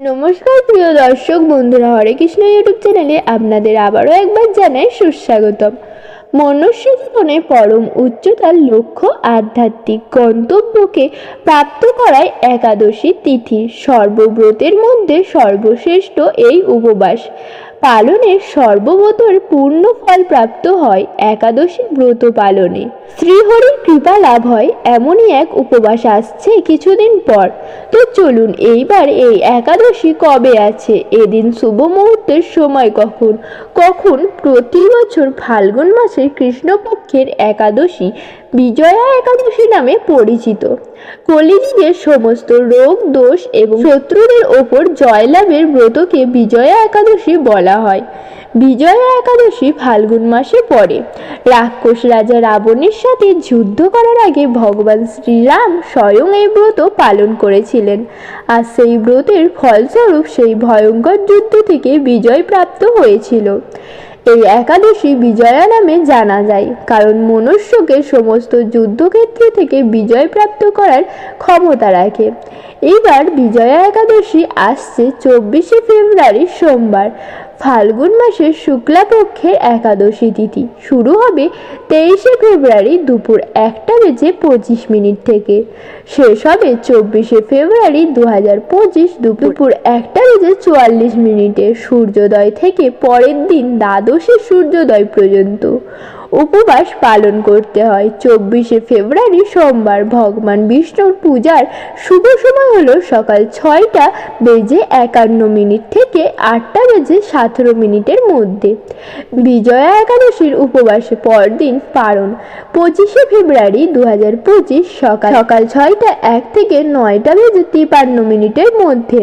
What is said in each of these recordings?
নমস্কার প্রিয় দর্শক বন্ধুরা হরে কৃষ্ণ ইউটিউব চ্যানেলে আপনাদের আবারও একবার জানাই সুস্বাগতম। মনুষ্য জীবনে পরম উচ্চতার লক্ষ্য আধ্যাত্মিক গন্তব্যকে প্রাপ্ত করায় একাদশী তিথি। সর্বব্রতের মধ্যে সর্বশ্রেষ্ঠ এই উপবাস। পালনে সর্ববতর পূর্ণ ফল প্রাপ্ত হয় একাদশী ব্রত পালনে। শ্রীহরির কৃপা লাভ হয় এমনই এক উপবাস আসছে কিছুদিন পর। তো চলুন এইবার এই একাদশী কবে আছে? এদিন শুভ মুহূর্তের সময় কখন? কখন প্রতি বছর ফাল্গুন মাসের কৃষ্ণপক্ষের একাদশী বিজয়া একাদশী নামে পরিচিত। কলিযুগের সমস্ত রোগ, দোষ এবং শত্রুদের ওপর জয়লাভের ব্রতকে বিজয়া একাদশী বলা হয়। বিজয়া একাদশী ফাল্গুন মাসে পড়ে। রাক্ষস রাজা রাবণের সাথে যুদ্ধ করার আগে ভগবান শ্রীরাম স্বয়ং এই ব্রত পালন করেছিলেন। আর সেই ব্রতের ফলস্বরূপ সেই ভয়ঙ্কর যুদ্ধ থেকে বিজয় প্রাপ্ত হয়েছিল। এই একাদশী বিজয়া নামে জানা যায়, কারণ মনুষ্যকে সমস্ত যুদ্ধক্ষেত্র থেকে বিজয় প্রাপ্ত করার ক্ষমতা রাখে। এইবার বিজয়া একাদশী আসছে চব্বিশে ফেব্রুয়ারি সোমবার। ফাল্গুন মাসের শুক্লাপক্ষের একাদশী তিথি। শুরু হবে তেইশে ফেব্রুয়ারি দুপুর একটা বেজে পঁচিশ মিনিট থেকে। শেষ হবে চব্বিশে ফেব্রুয়ারি দু হাজার পঁচিশ দুপুর একটা বেজে চুয়াল্লিশ মিনিটে সূর্যোদয় থেকে পরের দিন দ্বাদশে সূর্যোদয় পর্যন্ত। উপবাস পালন করতে হয়। চব্বিশে ফেব্রুয়ারি সোমবার ভগবান বিষ্ণুর পূজার শুভ সময় হলো সকাল ছয়টা বেজে একান্ন মিনিট থেকে আটটা বেজে সতেরো মিনিটের মধ্যে। বিজয়া একাদশীর উপবাসে পরদিন পালন পঁচিশে ফেব্রুয়ারি দু হাজার পঁচিশ সকাল সকাল ছয়টা এক থেকে নয়টা বেজে তিপান্ন মিনিটের মধ্যে।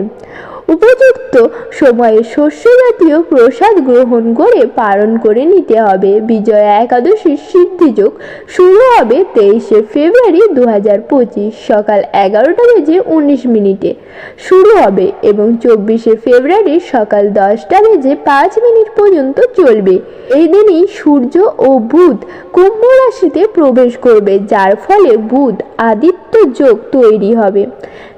উপযুক্ত সময়ে শস্য জাতীয় প্রসাদ গ্রহণ করে পালন করে নিতে হবে। বিজয়া একাদশীর সিদ্ধিযোগ শুরু হবে তেইশে ফেব্রুয়ারি দু হাজার পঁচিশ সকাল এগারোটা বেজে উনিশ মিনিটে। শুরু হবে এবং চব্বিশে ফেব্রুয়ারি সকাল দশটা বেজে পাঁচ মিনিট পর্যন্ত চলবে। এই দিনই সূর্য ও বুধ কুম্ভ রাশিতে প্রবেশ করবে, যার ফলে বুধ আদিত্য যোগ তৈরি হবে।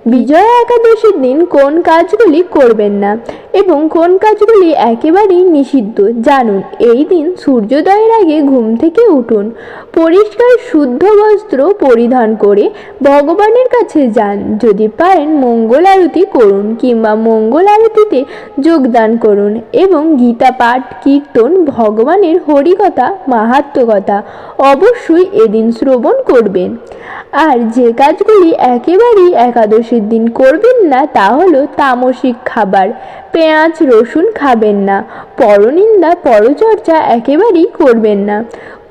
বিজয়া একাদশীর দিন কোন কাজগুলি করবেন না? এবং কোন কাজগুলি একেবারেই নিষিদ্ধ, জানুন, এই দিন সূর্যোদয়ের আগে ঘুম থেকে উঠুন, পরিষ্কার শুদ্ধ বস্ত্র পরিধান করে ভগবানের কাছে যান, যদি পারেন মঙ্গল আরতি করুন কিংবা মঙ্গল আরতিতে যোগদান করুন এবং গীতা পাঠ, কীর্তন, ভগবানের হরিকথা মাহাত্মকথা অবশ্যই এদিন শ্রবণ করবেন। আর যে কাজগুলি একেবারেই একাদশীর দিন করবেন না, তা হলো তামসিক খাবার পেঁয়াজ রসুন খাবেন না। পরনিন্দা পরচর্চা একেবারেই করবেন না।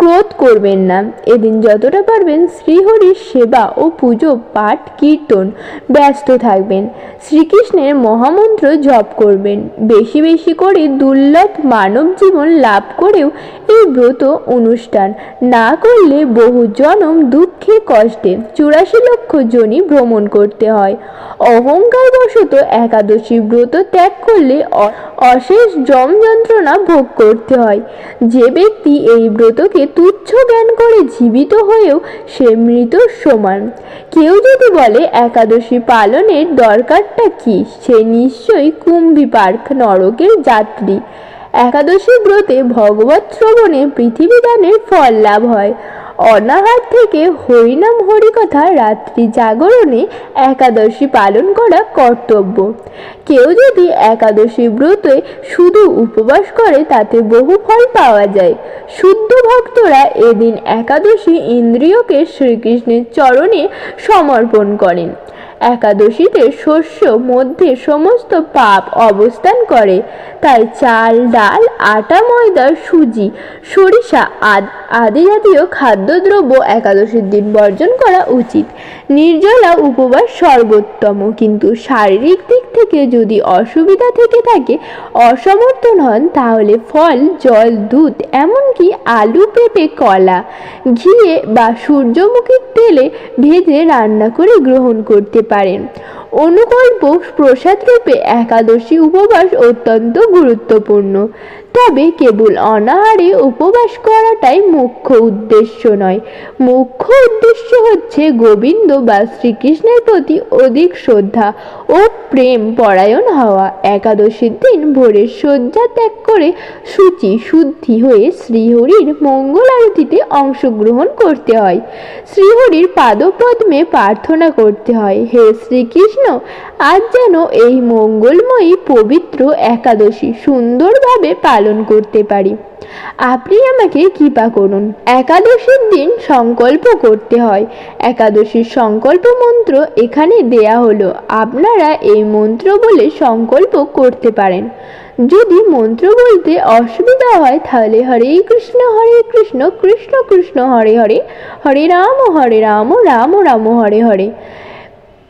ক্রোধ করবেন না। এদিন যতটা পারবেন শ্রীহরির সেবা ও পুজো, পাঠ, কীর্তন ব্যস্ত থাকবেন। শ্রীকৃষ্ণের মহামন্ত্র জপ করবেন। বেশি বেশি করে দুর্লভ মানব জীবন লাভ করেও এই ব্রত অনুষ্ঠান। না করলে বহু জনম দুঃখে কষ্টে। চুরাশি লক্ষ জনই ভ্রমণ করতে হয়। অহংকার বশত একাদশী ব্রত ত্যাগ করলে অশেষ জম যন্ত্রণা ভোগ করতে হয়। যে ব্যক্তি এই ব্রতকে তুচ্ছ জ্ঞান করে জীবিত হয়েও সে মৃত সমান। কেউ যদি বলে একাদশী পালনের দরকারটা কি, সে নিশ্চয়ই কুম্ভী পার্ক নরকের যাত্রী। একাদশী ব্রতে ভগবত শ্রবণে পৃথিবী দানের ফল লাভ হয়। অনাহার থেকে হরিনাম হরি কথা রাত্রি জাগরণে একাদশী পালন করা কর্তব্য। কেউ যদি একাদশী ব্রতে শুধু উপবাস করে, তাতে বহু ফল পাওয়া যায়। শুদ্ধ ভক্তরা এদিন একাদশী ইন্দ্রিয়কে শ্রীকৃষ্ণের চরণে সমর্পণ করেন। একাদশীতে শস্য মধ্যে সমস্ত পাপ অবস্থান করে। তাই চাল, ডাল, আটা, ময়দা, সুজি, সরিষা আদ আদি জাতীয় খাদ্যদ্রব্য একাদশীর দিন বর্জন করা উচিত। নির্জলা উপবাস সর্বোত্তম। কিন্তু শারীরিক দিক থেকে যদি অসুবিধা থেকে থাকে, অসমর্থন হন, তাহলে ফল, জল, দুধ, এমনকি আলু পেঁপে, কলা, ঘিয়ে বা সূর্যমুখীর তেলে ভেজে রান্না করে গ্রহণ করতে পারেন। অনুকল্প প্রসাদ রূপে একাদশী উপবাস অত্যন্ত গুরুত্বপূর্ণ। তবে কেবল অনাহারে উপবাস করাটাই মুখ্য উদ্দেশ্য নয়। মুখ্য উদ্দেশ্য হচ্ছে গোবিন্দ বা শ্রীকৃষ্ণের প্রতি অধিক শ্রদ্ধা ও প্রেম পরায়ণ হওয়া। একাদশীর দিন ভোরের শয্যা ত্যাগ করে শুচি শুদ্ধি হয়ে শ্রীহরির মঙ্গল আরতিতে অংশগ্রহণ করতে হয়। শ্রীহরির পাদপদ্মে প্রার্থনা করতে হয়, হে শ্রীকৃষ্ণ, আজ যেন এই মঙ্গলময়ী পবিত্র একাদশী সুন্দরভাবে পালন করতে পারি। আপনি আমাকে কৃপা করুন। একাদশীর দিন সংকল্প করতে হয়। একাদশীর সংকল্প মন্ত্র এখানে দেয়া হলো। আপনারা এই মন্ত্র বলে সংকল্প করতে পারেন। যদি মন্ত্র বলতে অসুবিধা হয়, তাহলে হরে কৃষ্ণ হরে কৃষ্ণ কৃষ্ণ কৃষ্ণ, হরে হরে হরে রাম হরে রাম রাম রাম, হরে হরে।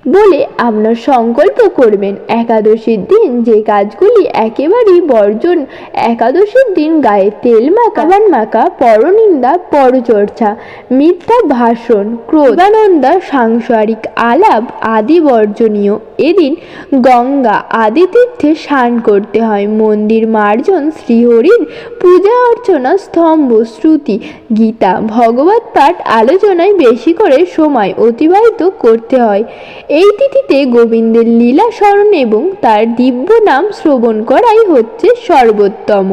বলে আপনার সংকল্প করবেন। একাদশীর দিন যে কাজগুলি একেবারেই বর্জন, একাদশীর দিন গায়ে তেল মাখা বান মাখা, পরনিন্দা, পরচর্চা, মিথ্যা ভাষণ, ক্রোধানন্দা, সাংসারিক আলাপ আদি বর্জনীয়। এদিন গঙ্গা আদি তীর্থে স্নান করতে হয়। মন্দির মার্জন শ্রীহরির পূজা অর্চনা, স্তম্ভ শ্রুতি গীতা, ভগবত পাঠ আলোচনায় বেশি করে সময় অতিবাহিত করতে হয়। এই তিথিতে গোবিন্দের লীলা স্মরণ এবং তার দিব্য নাম শ্রবণ করাই হচ্ছে সর্বোত্তম।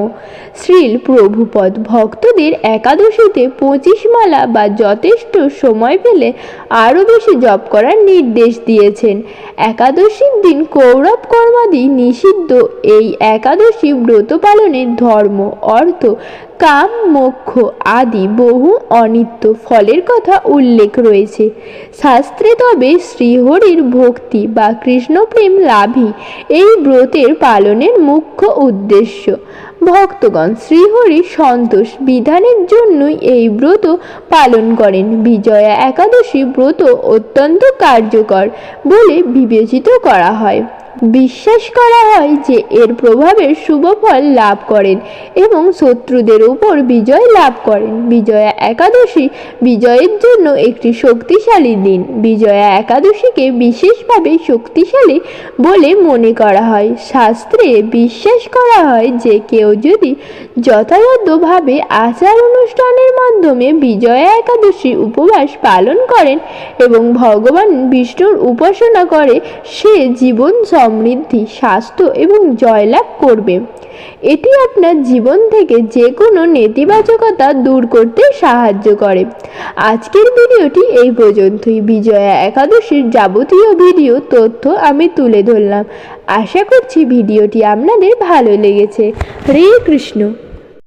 শ্রীল প্রভুপদ ভক্তদের একাদশীতে পঁচিশ মালা বা যথেষ্ট সময় পেলে আরও বেশি জপ করার নির্দেশ দিয়েছেন। একাদশীর দিন কৌরব কর্মাদি নিষিদ্ধ এই একাদশী ব্রত পালনের ধর্ম, অর্থ কাম, মোক্ষ আদি বহু অনিত্য ফলের কথা উল্লেখ রয়েছে। শাস্ত্রে তবে শ্রীহরির ভক্তি বা কৃষ্ণপ্রেম লাভই এই ব্রতের পালনের মুখ্য উদ্দেশ্য। ভক্তগণ শ্রীহরির সন্তোষ বিধানের জন্যই এই ব্রত পালন করেন। বিজয়া একাদশী ব্রত অত্যন্ত কার্যকর বলে বিবেচিত করা হয়। বিশ্বাস করা হয় যে এর প্রভাবে শুভ ফল লাভ করেন এবং শত্রুদের উপর বিজয় লাভ করেন। বিজয়া একাদশী বিজয়ের জন্য একটি শক্তিশালী দিন। বিজয়া একাদশীকে বিশেষভাবে শক্তিশালী বলে মনে করা হয়। শাস্ত্রে বিশ্বাস করা হয় যে কেউ যদি যথাযথভাবে আচার অনুষ্ঠানের মাধ্যমে বিজয়া একাদশী উপবাস পালন করেন এবং ভগবান বিষ্ণুর উপাসনা করে, সে জীবন সমৃদ্ধি, স্বাস্থ্য এবং জয়লাভ করবে। এটি আপনার জীবন থেকে যে কোনো নেতিবাচকতা দূর করতে সাহায্য করে। আজকের ভিডিওটি এই পর্যন্তই। বিজয়া একাদশীর যাবতীয় ভিডিও তথ্য আমি তুলে ধরলাম। আশা করছি ভিডিওটি আপনাদের ভালো লেগেছে। হরে কৃষ্ণ।